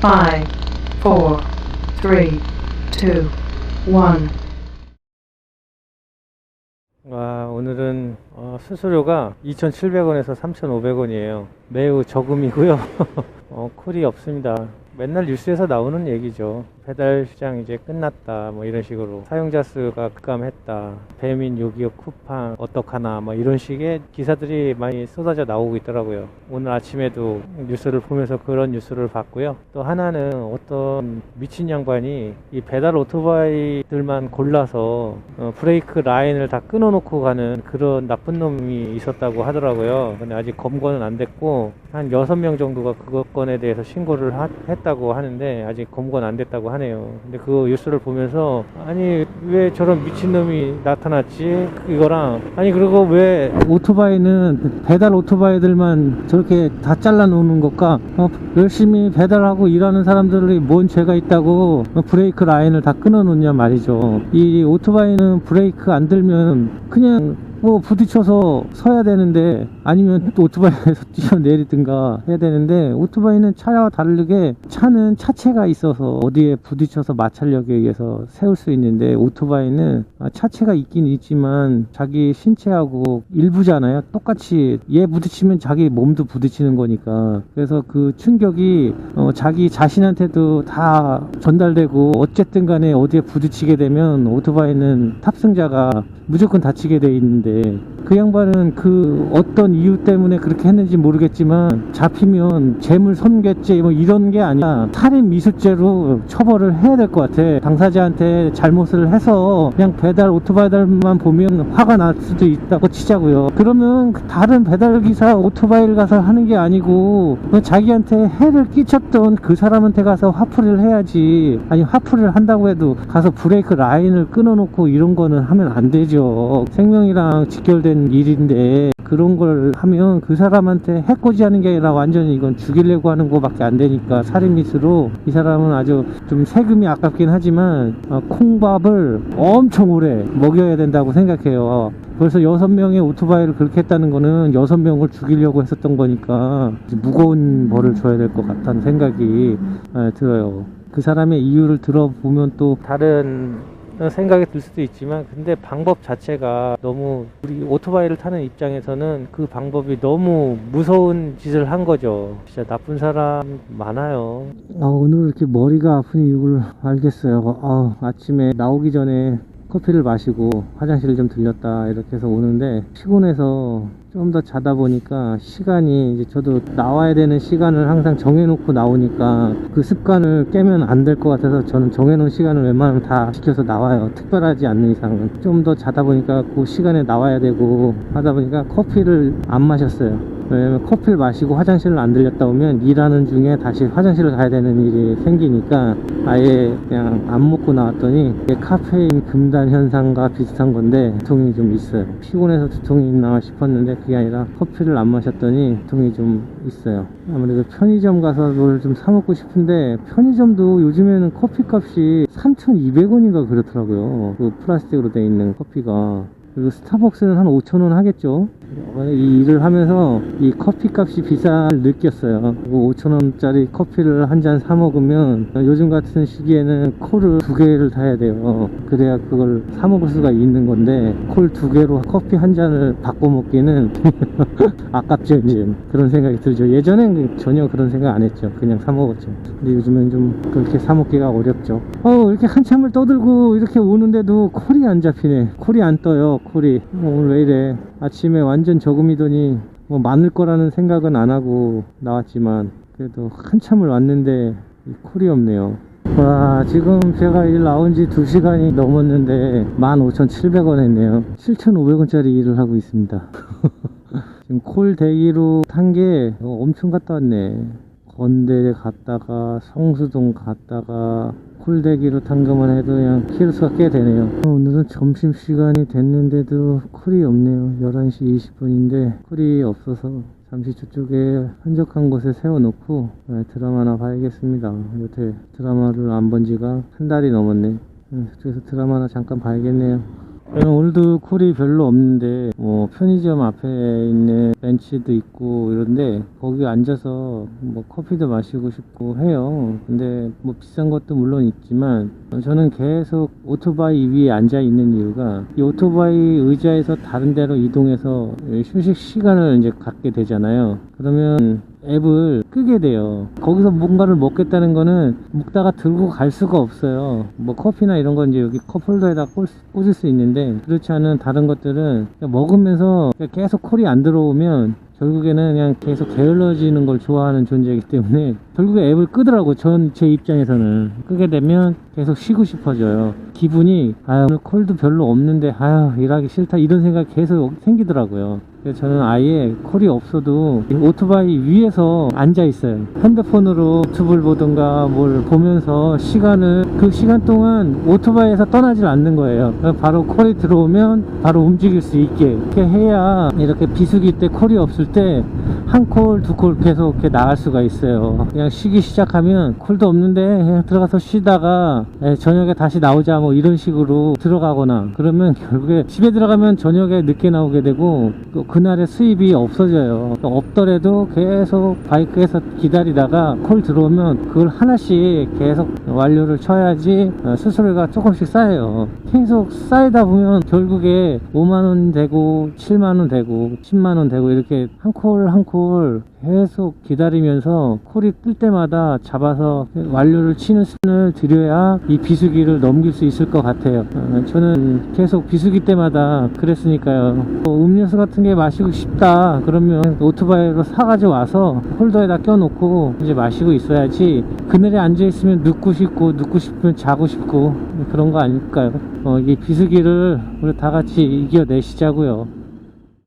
five, four, three, two, one. 와, 오늘은 어, 수수료가 2,700원에서 3,500원이에요. 매우 저금이고요. 어, 콜이 없습니다. 맨날 뉴스에서 나오는 얘기죠. 배달 시장 이제 끝났다. 뭐 이런 식으로 사용자 수가 급감했다. 배민 요기요 쿠팡 어떡하나 뭐 이런 식의 기사들이 많이 쏟아져 나오고 있더라고요. 오늘 아침에도 뉴스를 보면서 그런 뉴스를 봤고요. 또 하나는 어떤 미친 양반이 이 배달 오토바이들만 골라서 어, 브레이크 라인을 다 끊어놓고 가는 그런 나쁜 놈이 있었다고 하더라고요. 근데 아직 검거는 안 됐고 한 6명 정도가 그것 건에 대해서 신고를 하- 했다고 하는데 아직 검거는 안 됐다고 하 네요. 근데 그 뉴스를 보면서 아니 왜 저런 미친놈이 나타났지? 이거랑 아니 그리고 왜 오토바이는 배달 오토바이들만 저렇게 다 잘라 놓는 것과 어, 열심히 배달하고 일하는 사람들이 뭔 죄가 있다고 어, 브레이크 라인을 다 끊어 놓냐 말이죠. 이 오토바이는 브레이크 안 들면 그냥 뭐 부딪혀서 서야 되는데 아니면 또 오토바이에서 뛰어내리든가 해야 되는데 오토바이는 차와 다르게 차는 차체가 있어서 어디에 부딪혀서 마찰력에 의해서 세울 수 있는데 오토바이는 아, 차체가 있긴 있지만 자기 신체하고 일부잖아요. 똑같이 얘 부딪히면 자기 몸도 부딪히는 거니까. 그래서 그 충격이 어, 자기 자신한테도 다 전달되고 어쨌든 간에 어디에 부딪히게 되면 오토바이는 탑승자가 무조건 다치게 돼 있는데 그 양반은 그 어떤 이유 때문에 그렇게 했는지 모르겠지만 잡히면 재물 손괴죄 뭐 이런 게 아니라 살인 미수죄로 처벌을 해야 될 것 같아. 당사자한테 잘못을 해서 그냥 배달 오토바이들만 보면 화가 날 수도 있다고 치자고요. 그러면 그 다른 배달 기사 오토바이를 가서 하는 게 아니고 그 자기한테 해를 끼쳤던 그 사람한테 가서 화풀이를 해야지. 아니 화풀이를 한다고 해도 가서 브레이크 라인을 끊어놓고 이런 거는 하면 안 되죠 생명이랑 직결된 일인데 그런 걸 하면 그 사람한테 해코지하는 게 아니라 완전히 이건 죽이려고 하는 거밖에 안 되니까 살인미수로 이 사람은 아주 좀 세금이 아깝긴 하지만 어, 콩밥을 엄청 오래 먹여야 된다고 생각해요 벌써 여섯 명의 오토바이를 그렇게 했다는 거는 여섯 명을 죽이려고 했었던 거니까 무거운 벌을 줘야 될 것 같다는 생각이 예, 들어요. 그 사람의 이유를 들어보면 또 다른 생각이 들 수도 있지만 근데 방법 자체가 너무 우리 오토바이를 타는 입장에서는 그 방법이 너무 무서운 짓을 한 거죠. 진짜 나쁜 사람 많아요. 아, 오늘 이렇게 머리가 아픈 이유를 알겠어요. 아, 아침에 나오기 전에 커피를 마시고 화장실을 좀 들렸다 이렇게 해서 오는데 피곤해서 좀 더 자다 보니까 시간이 이제 저도 나와야 되는 시간을 항상 정해놓고 나오니까 그 습관을 깨면 안 될 것 같아서 저는 정해놓은 시간을 웬만하면 다 지켜서 나와요. 특별하지 않는 이상은. 좀 더 자다 보니까 그 시간에 나와야 되고 하다 보니까 커피를 안 마셨어요 왜냐면 커피를 마시고 화장실을 안 들렸다 오면 일하는 중에 다시 화장실을 가야 되는 일이 생기니까 아예 그냥 안 먹고 나왔더니 카페인 금단 현상과 비슷한 건데 두통이 좀 있어요. 피곤해서 두통이 있나 싶었는데 그게 아니라 커피를 안 마셨더니 두통이 좀 있어요. 아무래도 편의점 가서 뭘 좀 사 먹고 싶은데 편의점도 요즘에는 커피 값이 3,200원인가 그렇더라고요. 그 플라스틱으로 돼 있는 커피가 그리고 스타벅스는 한 5천원 하겠죠. 이 일을 하면서 이 커피 값이 비쌀 느꼈어요. 5천원짜리 커피를 한 잔 사 먹으면 요즘 같은 시기에는 콜을 두 개를 타야 돼요. 그래야 그걸 사 먹을 수가 있는 건데 콜 두 개로 커피 한 잔을 바꿔 먹기는 아깝죠 이제 그런 생각이 들죠. 예전엔 전혀 그런 생각 안 했죠. 그냥 사 먹었죠. 근데 요즘엔 좀 그렇게 사 먹기가 어렵죠. 어 이렇게 한참을 떠들고 이렇게 오는데도 콜이 안 잡히네. 콜이 안 떠요 콜이 어, 오늘 왜 이래? 아침에 완전 저금이더니 뭐 많을 거라는 생각은 안 하고 나왔지만 그래도 한참을 왔는데 이 콜이 없네요. 와 지금 제가 일 나온 지 2시간이 넘었는데 15,700원 했네요. 7,500원짜리 일을 하고 있습니다. 지금 콜 대기로 탄 게 엄청 갔다 왔네 건대 갔다가 성수동 갔다가 콜대기로 탄 것만 해도 그냥 키로수가 꽤 되네요. 어, 오늘은 점심시간이 됐는데도 콜이 없네요. 11시 20분인데 콜이 없어서 잠시 저쪽에 한적한 곳에 세워놓고 네, 드라마나 봐야겠습니다. 요새 드라마를 안 본 지가 한 달이 넘었네. 네, 저쪽에서 드라마나 잠깐 봐야겠네요 저는 오늘도 콜이 별로 없는데 뭐 편의점 앞에 있는 벤치도 있고 이런데 거기 앉아서 뭐 커피도 마시고 싶고 해요. 근데 뭐 비싼 것도 물론 있지만 저는 계속 오토바이 위에 앉아 있는 이유가 이 오토바이 의자에서 다른 데로 이동해서 휴식 시간을 이제 갖게 되잖아요. 그러면 앱을 끄게 돼요. 거기서 뭔가를 먹겠다는 거는 먹다가 들고 갈 수가 없어요. 뭐 커피나 이런 건 이제 여기 컵홀더에다 꽂, 꽂을 수 있는데 그렇지 않은 다른 것들은 먹으면서 계속 콜이 안 들어오면 결국에는 그냥 계속 게을러지는 걸 좋아하는 존재이기 때문에 결국에 앱을 끄더라고 전 제 입장에서는 끄게 되면 계속 쉬고 싶어져요 기분이 아 오늘 콜도 별로 없는데 아 일하기 싫다 이런 생각 계속 생기더라고요 저는 아예 콜이 없어도 이 오토바이 위에서 앉아 있어요. 핸드폰으로 유튜브를 보던가 뭘 보면서 시간을 그 시간 동안 오토바이에서 떠나질 않는 거예요. 바로 콜이 들어오면 바로 움직일 수 있게 이렇게 해야 이렇게 비수기 때 콜이 없을 때 한 콜, 두 콜 계속 이렇게 나갈 수가 있어요. 그냥 쉬기 시작하면 콜도 없는데 그냥 들어가서 쉬다가 에, 저녁에 다시 나오자 뭐 이런 식으로 들어가거나 그러면 결국에 집에 들어가면 저녁에 늦게 나오게 되고 또 그날의 수입이 없어져요. 그러니까 없더라도 계속 바이크에서 기다리다가 콜 들어오면 그걸 하나씩 계속 완료를 쳐야지 어, 수수료가 조금씩 쌓여요. 계속 쌓이다 보면 결국에 5만원 되고 7만원 되고 10만원 되고 이렇게 한 콜 한콜 계속 기다리면서 콜이 뜰 때마다 잡아서 완료를 치는 수준을 들여야 이 비수기를 넘길 수 있을 것 같아요. 어, 저는 계속 비수기 때마다 그랬으니까요. 뭐 음료수 같은 게 마시고 싶다 그러면 오토바이로 사가지고 와서 홀더에다 껴놓고 이제 마시고 있어야지 그늘에 앉아 있으면 눕고 싶고 눕고 싶으면 자고 싶고 그런 거 아닐까요? 어, 이 비수기를 우리 다 같이 이겨내시자고요.